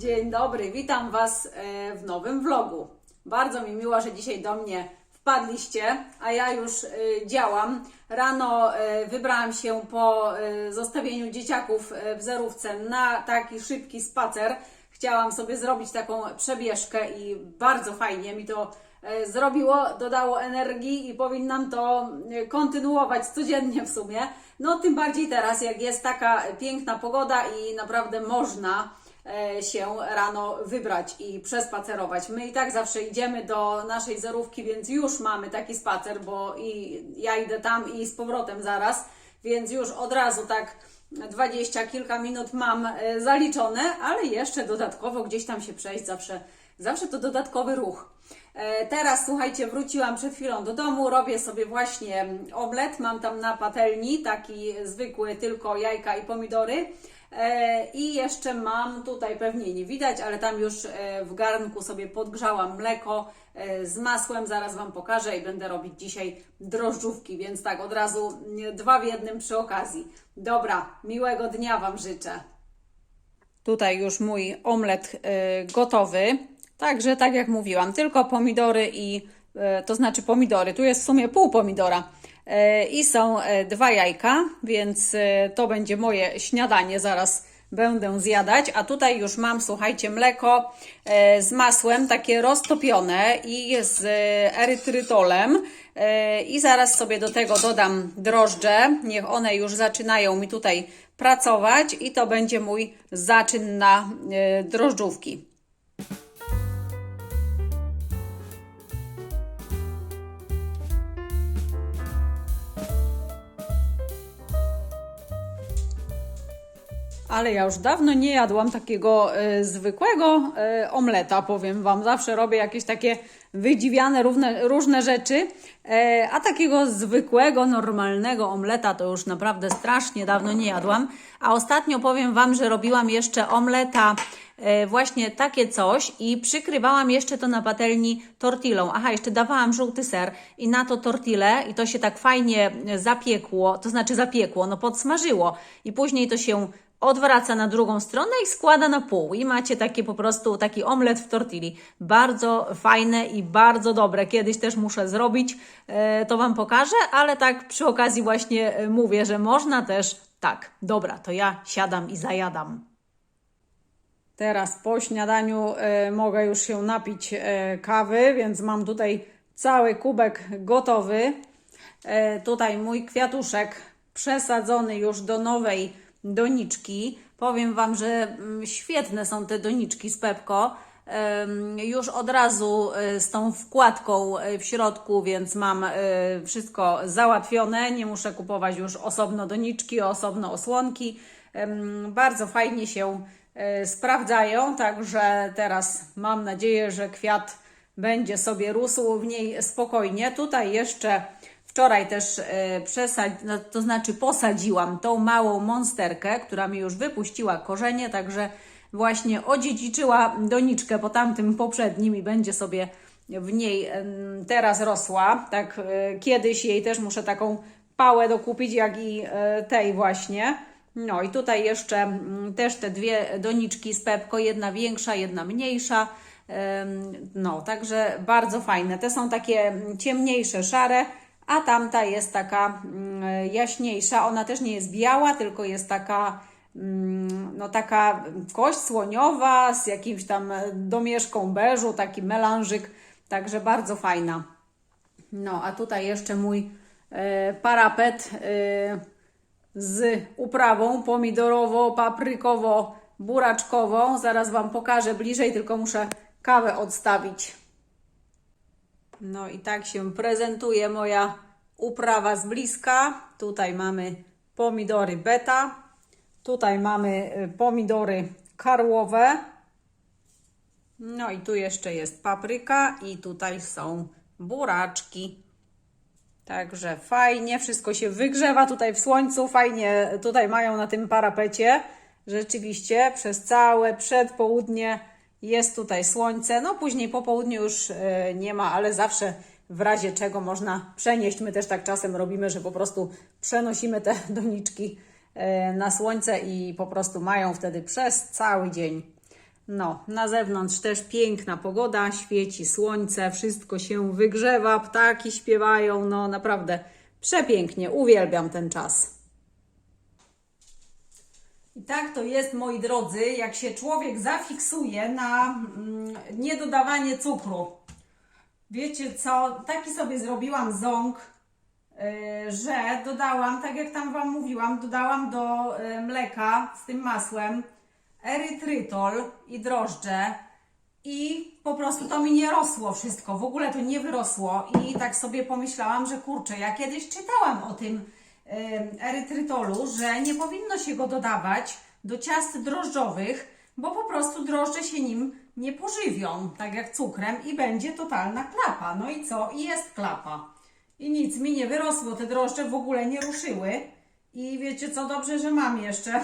Dzień dobry, witam Was e, w nowym vlogu. Bardzo mi miło, że dzisiaj do mnie wpadliście, a ja już e, działam. Rano e, wybrałam się po zostawieniu dzieciaków w zerówce na taki szybki spacer. Chciałam sobie zrobić taką przebieżkę i bardzo fajnie mi to zrobiło, dodało energii i powinnam to kontynuować codziennie w sumie. No tym bardziej teraz, jak jest taka piękna pogoda i naprawdę można się rano wybrać i przespacerować. My i tak zawsze idziemy do naszej zerówki, więc już mamy taki spacer, bo i ja idę tam i z powrotem zaraz, więc już od razu tak dwadzieścia kilka minut mam e, zaliczone, ale jeszcze dodatkowo gdzieś tam się przejść zawsze, zawsze to dodatkowy ruch. E, Teraz słuchajcie, wróciłam przed chwilą do domu, robię sobie właśnie omlet. Mam tam na patelni taki zwykły, tylko jajka i pomidory. E, I jeszcze mam tutaj pewnie nie widać, ale tam już e, w garnku sobie podgrzałam mleko e, z masłem. Zaraz Wam pokażę i będę robić dzisiaj drożdżówki, więc tak od razu dwa w jednym przy okazji. Dobra, miłego dnia Wam życzę. Tutaj już mój omlet gotowy. Także, tak jak mówiłam, tylko pomidory i to znaczy pomidory. Tu jest w sumie pół pomidora. Y, I są y, dwa jajka, więc y, to będzie moje śniadanie. Zaraz będę zjadać. A tutaj już mam, słuchajcie, mleko z masłem, takie roztopione i z erytrytolem. I zaraz sobie do tego dodam drożdże. Niech one już zaczynają mi tutaj pracować i to będzie mój zaczyn na drożdżówki. Ale ja już dawno nie jadłam takiego e, zwykłego e, omleta, powiem Wam. Zawsze robię jakieś takie wydziwiane równe, różne rzeczy, e, a takiego zwykłego, normalnego omleta to już naprawdę strasznie dawno nie jadłam. A ostatnio powiem Wam, że robiłam jeszcze omleta właśnie takie coś i przykrywałam jeszcze to na patelni tortillą. Aha, jeszcze dawałam żółty ser i na to tortillę i to się tak fajnie zapiekło, to znaczy zapiekło, no podsmażyło i później to się odwraca na drugą stronę i składa na pół. I macie takie po prostu taki omlet w tortilli. Bardzo fajne i bardzo dobre. Kiedyś też muszę zrobić, e, to Wam pokażę, ale tak przy okazji właśnie e, mówię, że można też tak. Dobra, to ja siadam i zajadam. Teraz po śniadaniu e, mogę już się napić kawy, więc mam tutaj cały kubek gotowy. Tutaj mój kwiatuszek przesadzony już do nowej doniczki. Powiem Wam, że mm, świetne są te doniczki z Pepko. Już od razu e, z tą wkładką e, w środku, więc mam e, wszystko załatwione. Nie muszę kupować już osobno doniczki, osobno osłonki. Bardzo fajnie się sprawdzają, także teraz mam nadzieję, że kwiat będzie sobie rósł w niej spokojnie. Tutaj jeszcze wczoraj też e, przesad, no, to znaczy posadziłam tą małą monsterkę, która mi już wypuściła korzenie, także właśnie odziedziczyła doniczkę po tamtym poprzednim i będzie sobie w niej teraz rosła. Tak e, kiedyś jej też muszę taką pałę dokupić, jak i e, tej właśnie. No i tutaj jeszcze też te dwie doniczki z Pepko, jedna większa, jedna mniejsza. No, także bardzo fajne. Te są takie ciemniejsze, szare, a tamta jest taka mm, jaśniejsza. Ona też nie jest biała, tylko jest taka, mm, no taka kość słoniowa z jakimś tam domieszką beżu, taki melanżyk, także bardzo fajna. No, a tutaj jeszcze mój e, parapet e, z uprawą pomidorowo-paprykowo-buraczkową. Zaraz Wam pokażę bliżej, tylko muszę kawę odstawić. No i tak się prezentuje moja uprawa z bliska. Tutaj mamy pomidory beta, tutaj mamy y, pomidory karłowe. No i tu jeszcze jest papryka i tutaj są buraczki. Także fajnie, wszystko się wygrzewa tutaj w słońcu, fajnie tutaj mają na tym parapecie. Rzeczywiście przez całe przedpołudnie jest tutaj słońce. No później po południu już e, nie ma, ale zawsze w razie czego można przenieść. My też tak czasem robimy, że po prostu przenosimy te doniczki e, na słońce i po prostu mają wtedy przez cały dzień. No, na zewnątrz też piękna pogoda, świeci słońce, wszystko się wygrzewa, ptaki śpiewają, no naprawdę przepięknie, uwielbiam ten czas. I tak to jest, moi drodzy, jak się człowiek zafiksuje na mm, niedodawanie cukru. Wiecie co, taki sobie zrobiłam ząg, yy, że dodałam, tak jak tam Wam mówiłam, dodałam do yy, mleka z tym masłem erytrytol i drożdże. I po prostu to mi nie rosło wszystko, w ogóle to nie wyrosło. I tak sobie pomyślałam, że kurczę, ja kiedyś czytałam o tym erytrytolu, że nie powinno się go dodawać do ciast drożdżowych, bo po prostu drożdże się nim nie pożywią, tak jak cukrem i będzie totalna klapa. No i co? I jest klapa. I nic mi nie wyrosło, te drożdże w ogóle nie ruszyły. I wiecie co, dobrze, że mam jeszcze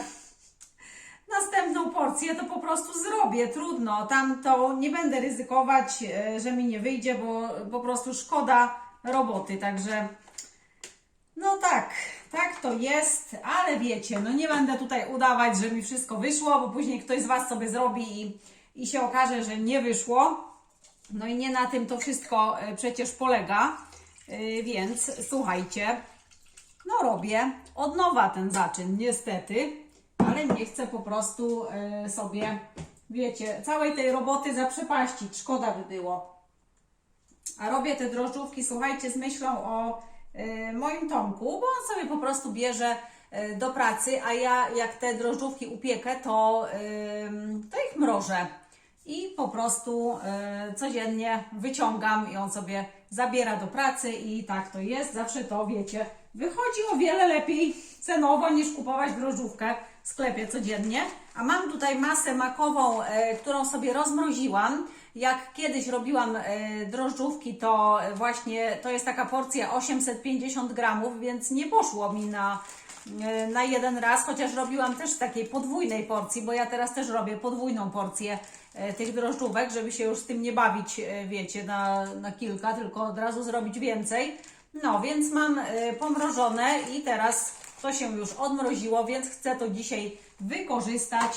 następną porcję, to po prostu zrobię. Trudno, tam to nie będę ryzykować, e, że mi nie wyjdzie, bo po prostu szkoda roboty. Także no tak, tak to jest, ale wiecie, no nie będę tutaj udawać, że mi wszystko wyszło, bo później ktoś z Was sobie zrobi i, i się okaże, że nie wyszło. No i nie na tym to wszystko e, przecież polega. E, Więc słuchajcie, no robię od nowa ten zaczyn, niestety, ale nie chcę po prostu e, sobie, wiecie, całej tej roboty zaprzepaścić, szkoda by było. A robię te drożdżówki, słuchajcie, z myślą o moim Tomku, bo on sobie po prostu bierze y, do pracy, a ja jak te drożdżówki upiekę, to, y, to ich mrożę. I po prostu y, codziennie wyciągam i on sobie zabiera do pracy i tak to jest. Zawsze to wiecie, wychodzi o wiele lepiej cenowo niż kupować drożdżówkę w sklepie codziennie. A mam tutaj masę makową, którą sobie rozmroziłam. Jak kiedyś robiłam e, drożdżówki, to właśnie to jest taka porcja 850 gramów, więc nie poszło mi na, e, na jeden raz, chociaż robiłam też w takiej podwójnej porcji, bo ja teraz też robię podwójną porcję e, tych drożdżówek, żeby się już z tym nie bawić, wiecie, na, na kilka, tylko od razu zrobić więcej. No, więc mam pomrożone i teraz to się już odmroziło, więc chcę to dzisiaj wykorzystać.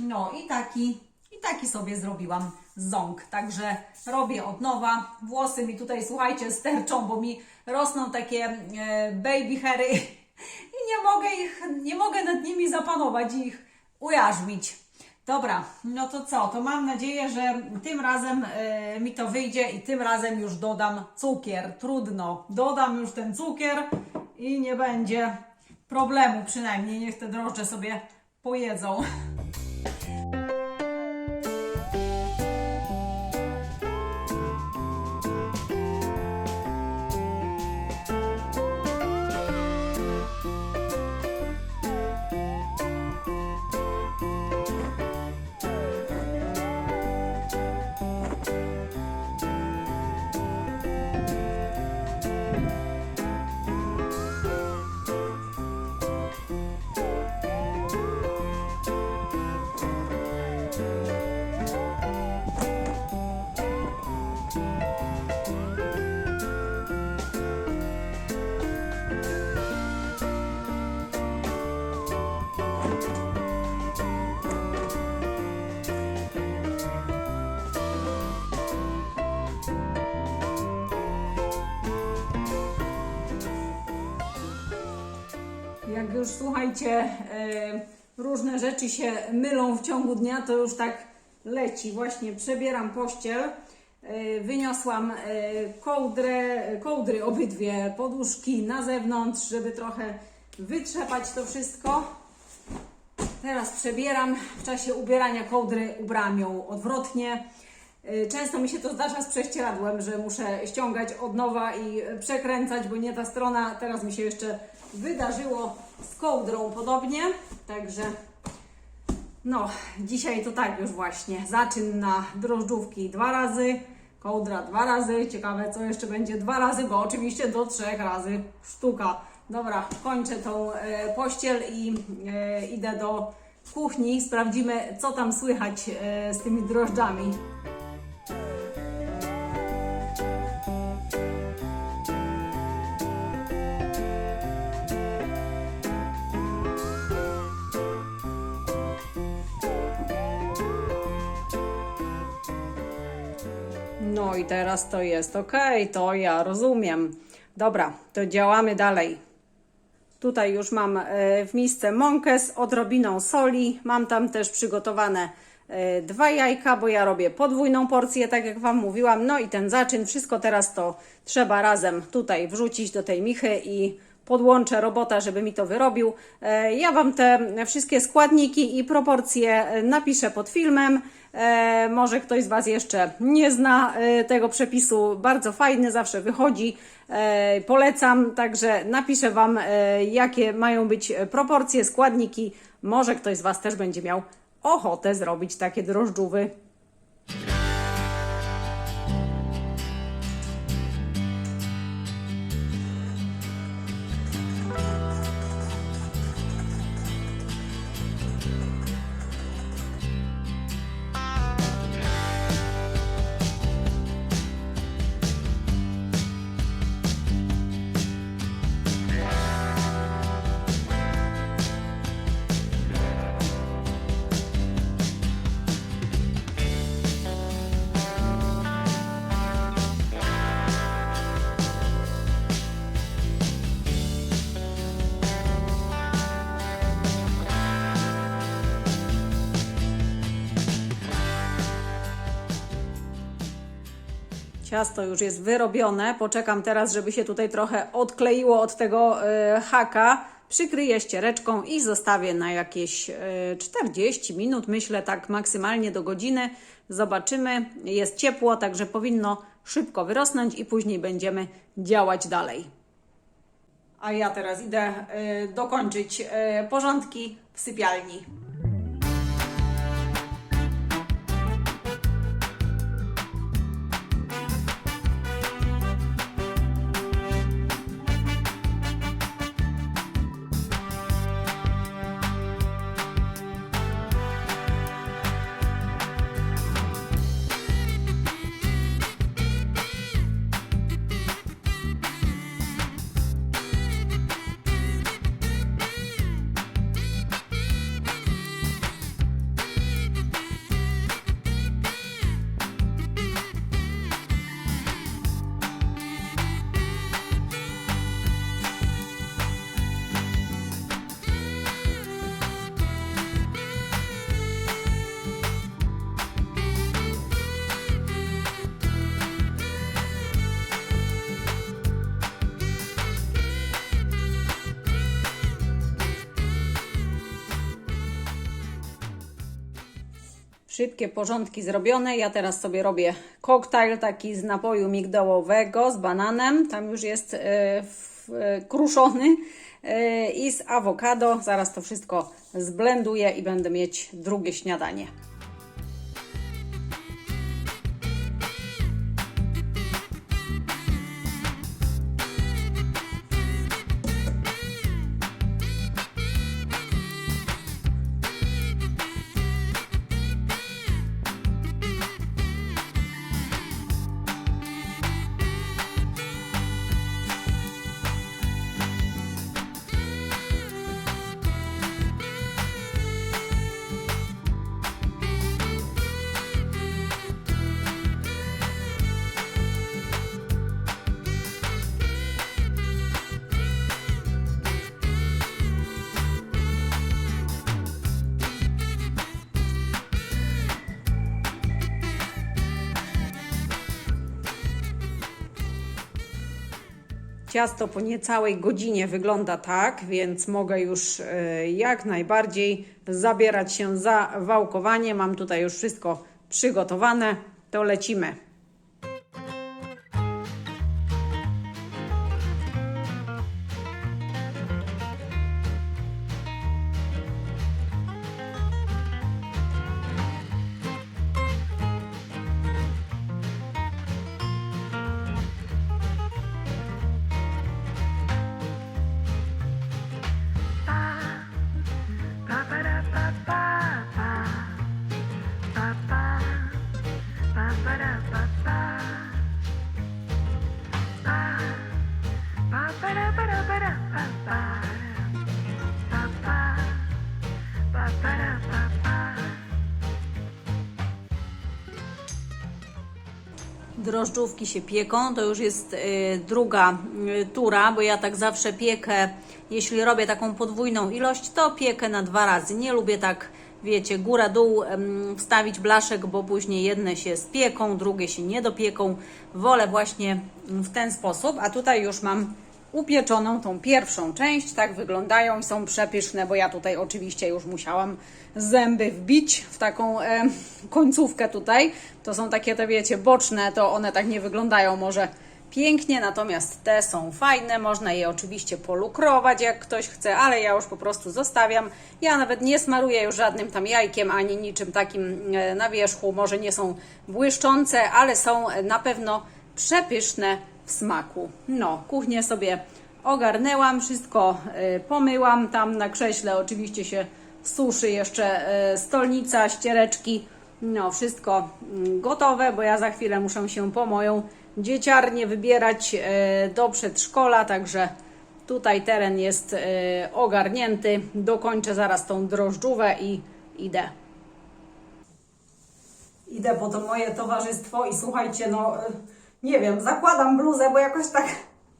No i taki, i taki sobie zrobiłam ząg. Także robię od nowa. Włosy mi tutaj, słuchajcie, sterczą, bo mi rosną takie e, baby hairy i nie mogę ich, nie mogę nad nimi zapanować i ich ujarzmić. Dobra, no to co? To mam nadzieję, że tym razem e, mi to wyjdzie i tym razem już dodam cukier. Trudno. Dodam już ten cukier i nie będzie problemu przynajmniej. Niech te drożdże sobie pojedzą. Jak już słuchajcie, e, różne rzeczy się mylą w ciągu dnia, to już tak leci. Właśnie przebieram pościel, e, wyniosłam e, kołdrę, kołdry obydwie, poduszki na zewnątrz, żeby trochę wytrzepać to wszystko. Teraz przebieram. W czasie ubierania kołdry ubrałam ją odwrotnie. Często mi się to zdarza z prześcieradłem, że muszę ściągać od nowa i przekręcać, bo nie ta strona. Teraz mi się jeszcze wydarzyło z kołdrą podobnie. Także no, dzisiaj to tak już właśnie. Zaczyn na drożdżówki dwa razy, kołdra dwa razy. Ciekawe, co jeszcze będzie dwa razy, bo oczywiście do trzech razy sztuka. Dobra, kończę tą e, pościel i e, idę do kuchni. Sprawdzimy, co tam słychać e, z tymi drożdżami. I teraz to jest ok, to ja rozumiem. Dobra, to działamy dalej. Tutaj już mam e, w misce mąkę z odrobiną soli. Mam tam też przygotowane e, dwa jajka, bo ja robię podwójną porcję, tak jak Wam mówiłam. No i ten zaczyn, wszystko teraz to trzeba razem tutaj wrzucić do tej michy i podłączę robota, żeby mi to wyrobił. E, Ja Wam te wszystkie składniki i proporcje e, napiszę pod filmem. E, może ktoś z Was jeszcze nie zna tego przepisu. Bardzo fajny, zawsze wychodzi. Polecam, także napiszę Wam, jakie mają być proporcje, składniki. Może ktoś z Was też będzie miał ochotę zrobić takie drożdżówy. Ciasto już jest wyrobione. Poczekam teraz, żeby się tutaj trochę odkleiło od tego e, haka. Przykryję ściereczką i zostawię na jakieś e, 40 minut, myślę tak maksymalnie do godziny. Zobaczymy. Jest ciepło, także powinno szybko wyrosnąć i później będziemy działać dalej. A ja teraz idę e, dokończyć e, porządki w sypialni. Szybkie porządki zrobione. Ja teraz sobie robię koktajl taki z napoju migdałowego z bananem. Tam już jest e, e, kruszony e, i z awokado. Zaraz to wszystko zblenduję i będę mieć drugie śniadanie. Ciasto po niecałej godzinie wygląda tak, więc mogę już e, jak najbardziej zabierać się za wałkowanie. Mam tutaj już wszystko przygotowane, to lecimy. Drożdżówki się pieką, to już jest y, druga y, tura, bo ja tak zawsze piekę, jeśli robię taką podwójną ilość, to piekę na dwa razy. Nie lubię tak, wiecie, góra-dół em, wstawić blaszek, bo później jedne się spieką, drugie się nie dopieką. Wolę właśnie w ten sposób, a tutaj już mam upieczoną tą pierwszą część. Tak wyglądają są przepyszne, bo ja tutaj oczywiście już musiałam zęby wbić w taką e, końcówkę tutaj. To są takie, te wiecie, boczne, to one tak nie wyglądają może pięknie, natomiast te są fajne. Można je oczywiście polukrować, jak ktoś chce, ale ja już po prostu zostawiam. Ja nawet nie smaruję już żadnym tam jajkiem ani niczym takim e, na wierzchu. Może nie są błyszczące, ale są na pewno przepyszne w smaku. No, kuchnię sobie ogarnęłam, wszystko y, pomyłam. Tam na krześle oczywiście się suszy jeszcze y, stolnica, ściereczki. No, wszystko mm, gotowe, bo ja za chwilę muszę się po moją dzieciarnię wybierać y, do przedszkola, także tutaj teren jest ogarnięty. Dokończę zaraz tą drożdżówę i idę idę po to moje towarzystwo i słuchajcie, no nie wiem, zakładam bluzę, bo jakoś tak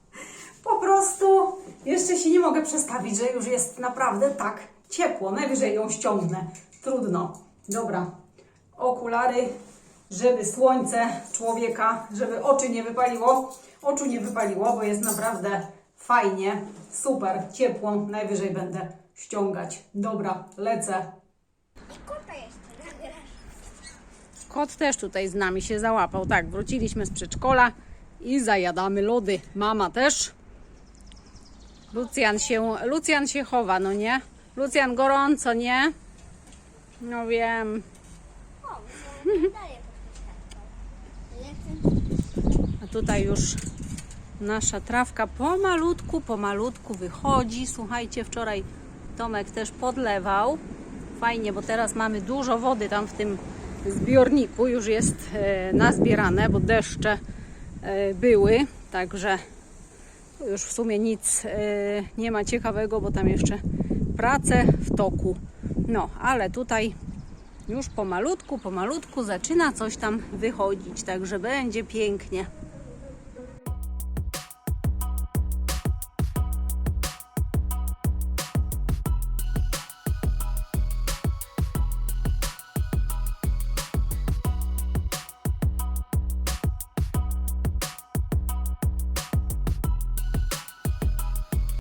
po prostu jeszcze się nie mogę przestawić, że już jest naprawdę tak ciepło. Najwyżej ją ściągnę. Trudno. Dobra. Okulary, żeby słońce człowieka, żeby oczy nie wypaliło. Oczu nie wypaliło, bo jest naprawdę fajnie, super, ciepło. Najwyżej będę ściągać. Dobra, lecę. I jeszcze nagrasz. Kot też tutaj z nami się załapał. Tak, wróciliśmy z przedszkola i zajadamy lody. Mama też. Lucjan się, Lucjan się chowa, no nie? Lucjan gorąco, nie? No wiem. A tutaj już nasza trawka pomalutku, pomalutku wychodzi. Słuchajcie, wczoraj Tomek też podlewał. Fajnie, bo teraz mamy dużo wody tam w tym zbiorniku. Już jest e, nazbierane, bo deszcze e, były. Także już w sumie nic e, nie ma ciekawego, bo tam jeszcze prace w toku. No, ale tutaj już pomalutku, pomalutku zaczyna coś tam wychodzić, także będzie pięknie.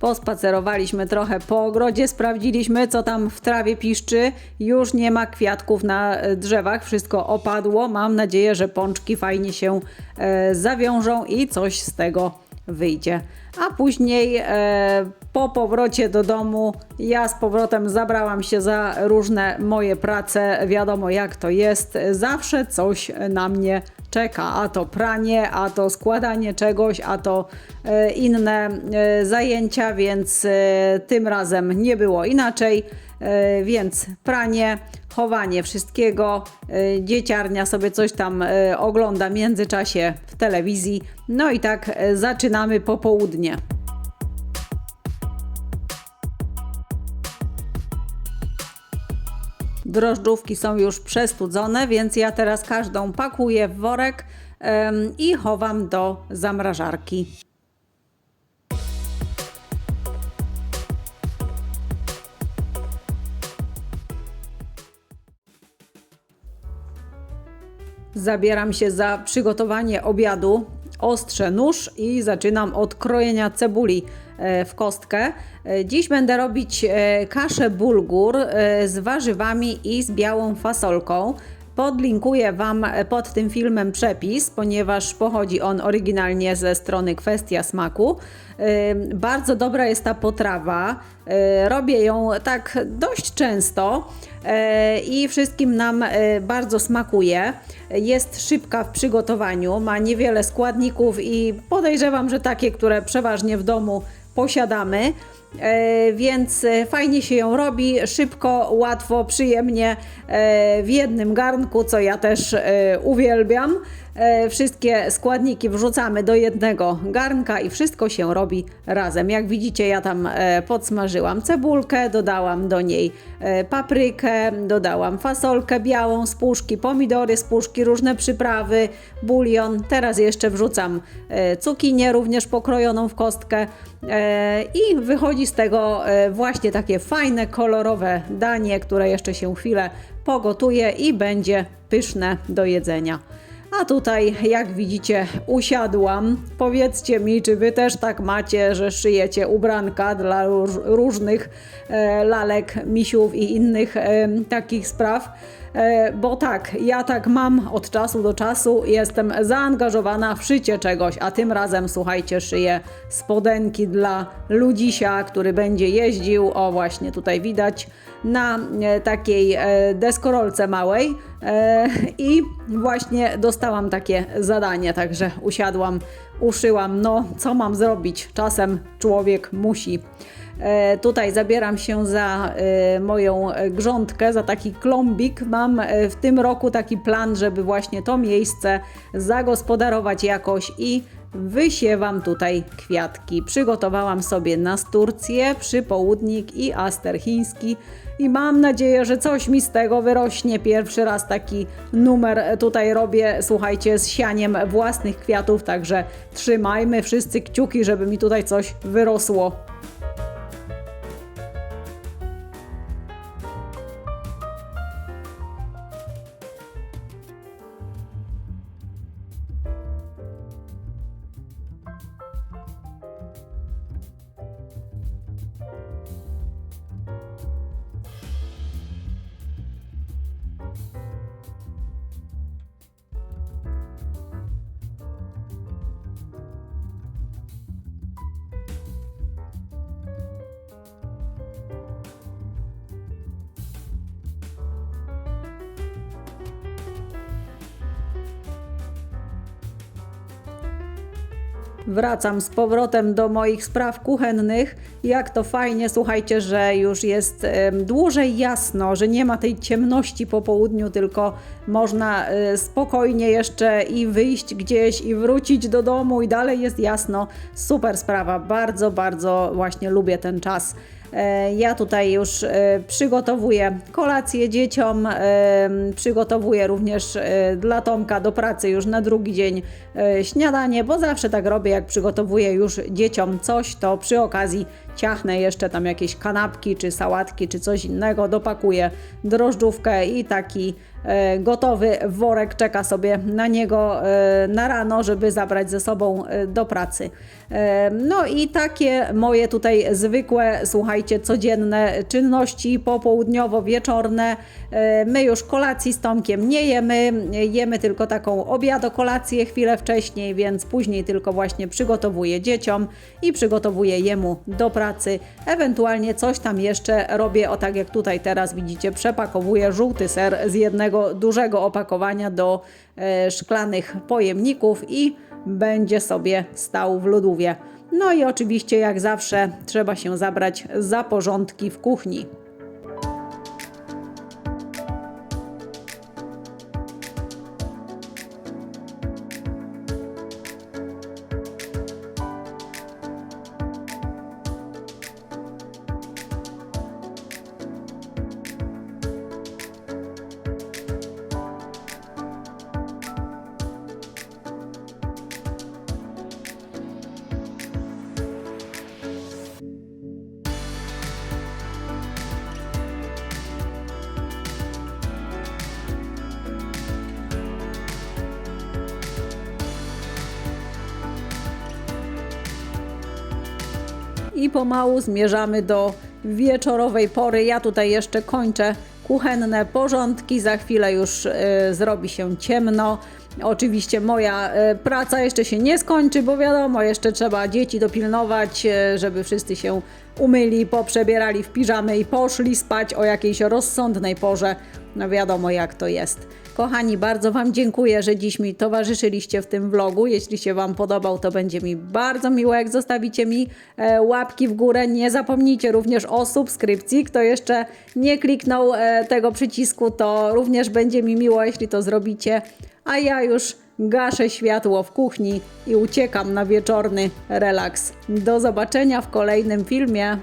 Pospacerowaliśmy trochę po ogrodzie, sprawdziliśmy, co tam w trawie piszczy. Już nie ma kwiatków na e, drzewach, wszystko opadło. Mam nadzieję, że pączki fajnie się e, zawiążą i coś z tego wyjdzie. A później e, po powrocie do domu ja z powrotem zabrałam się za różne moje prace. Wiadomo jak to jest, zawsze coś na mnie czeka, a to pranie, a to składanie czegoś, a to e, inne e, zajęcia, więc e, tym razem nie było inaczej. Więc pranie, chowanie wszystkiego, dzieciarnia sobie coś tam ogląda w międzyczasie w telewizji. No i tak zaczynamy popołudnie. Drożdżówki są już przestudzone, więc ja teraz każdą pakuję w worek i chowam do zamrażarki. Zabieram się za przygotowanie obiadu. Ostrzę nóż i zaczynam od krojenia cebuli w kostkę. E, Dziś będę robić e, kaszę bulgur e, z warzywami i z białą fasolką. Podlinkuję Wam pod tym filmem przepis, ponieważ pochodzi on oryginalnie ze strony Kwestia Smaku. E, Bardzo dobra jest ta potrawa. E, Robię ją tak dość często e, i wszystkim nam e, bardzo smakuje. Jest szybka w przygotowaniu, ma niewiele składników i podejrzewam, że takie, które przeważnie w domu posiadamy. E, więc e, fajnie się ją robi, szybko, łatwo, przyjemnie e, w jednym garnku, co ja też uwielbiam. Wszystkie składniki wrzucamy do jednego garnka i wszystko się robi razem. Jak widzicie, ja tam podsmażyłam cebulkę, dodałam do niej paprykę, dodałam fasolkę białą z puszki, pomidory z puszki, różne przyprawy, bulion. Teraz jeszcze wrzucam cukinię również pokrojoną w kostkę i wychodzi z tego e, właśnie takie fajne, kolorowe danie, które jeszcze się chwilę pogotuje i będzie pyszne do jedzenia. A tutaj, jak widzicie, usiadłam. Powiedzcie mi, czy wy też tak macie, że szyjecie ubranka dla róż, różnych e, lalek, misiów i innych e, takich spraw. E, bo tak, ja tak mam od czasu do czasu, jestem zaangażowana w szycie czegoś, a tym razem, słuchajcie, szyję spodenki dla ludzisia, który będzie jeździł, o właśnie tutaj widać, na e, takiej e, deskorolce małej e, i właśnie dostałam takie zadanie, także usiadłam, uszyłam, no co mam zrobić, czasem człowiek musi. Tutaj zabieram się za moją grządkę, za taki klombik. Mam w tym roku taki plan, żeby właśnie to miejsce zagospodarować jakoś i wysiewam tutaj kwiatki. Przygotowałam sobie nasturcję, przypołudnik i aster chiński i mam nadzieję, że coś mi z tego wyrośnie. Pierwszy raz taki numer tutaj robię, słuchajcie, z sianiem własnych kwiatów, także trzymajmy wszyscy kciuki, żeby mi tutaj coś wyrosło. Wracam z powrotem do moich spraw kuchennych. Jak to fajnie, słuchajcie, że już jest dłużej jasno, że nie ma tej ciemności po południu, tylko można e, spokojnie jeszcze i wyjść gdzieś i wrócić do domu i dalej jest jasno. Super sprawa, bardzo, bardzo właśnie lubię ten czas. E, Ja tutaj już e, przygotowuję kolację dzieciom, e, przygotowuję również dla Tomka do pracy już na drugi dzień śniadanie, bo zawsze tak robię, jak przygotowuję już dzieciom coś, to przy okazji ciachnę jeszcze tam jakieś kanapki, czy sałatki, czy coś innego, dopakuję drożdżówkę i taki e, gotowy worek czeka sobie na niego e, na rano, żeby zabrać ze sobą e, do pracy. No i takie moje tutaj zwykłe, słuchajcie, codzienne czynności popołudniowo-wieczorne. My już kolacji z Tomkiem nie jemy, jemy tylko taką obiadokolację chwilę wcześniej, więc później tylko właśnie przygotowuję dzieciom i przygotowuję jemu do pracy. Ewentualnie coś tam jeszcze robię, o tak jak tutaj teraz widzicie, przepakowuję żółty ser z jednego dużego opakowania do e, szklanych pojemników i będzie sobie stał w lodówie. No i oczywiście, jak zawsze, trzeba się zabrać za porządki w kuchni. I pomału zmierzamy do wieczorowej pory. Ja tutaj jeszcze kończę kuchenne porządki. Za chwilę już y, zrobi się ciemno. Oczywiście moja e, praca jeszcze się nie skończy, bo wiadomo, jeszcze trzeba dzieci dopilnować, e, żeby wszyscy się umyli, poprzebierali w piżamy i poszli spać o jakiejś rozsądnej porze. No wiadomo jak to jest. Kochani, bardzo Wam dziękuję, że dziś mi towarzyszyliście w tym vlogu. Jeśli się Wam podobał, to będzie mi bardzo miło, jak zostawicie mi e, łapki w górę. Nie zapomnijcie również o subskrypcji. Kto jeszcze nie kliknął e, tego przycisku, to również będzie mi miło, jeśli to zrobicie. A ja już gaszę światło w kuchni i uciekam na wieczorny relaks. Do zobaczenia w kolejnym filmie.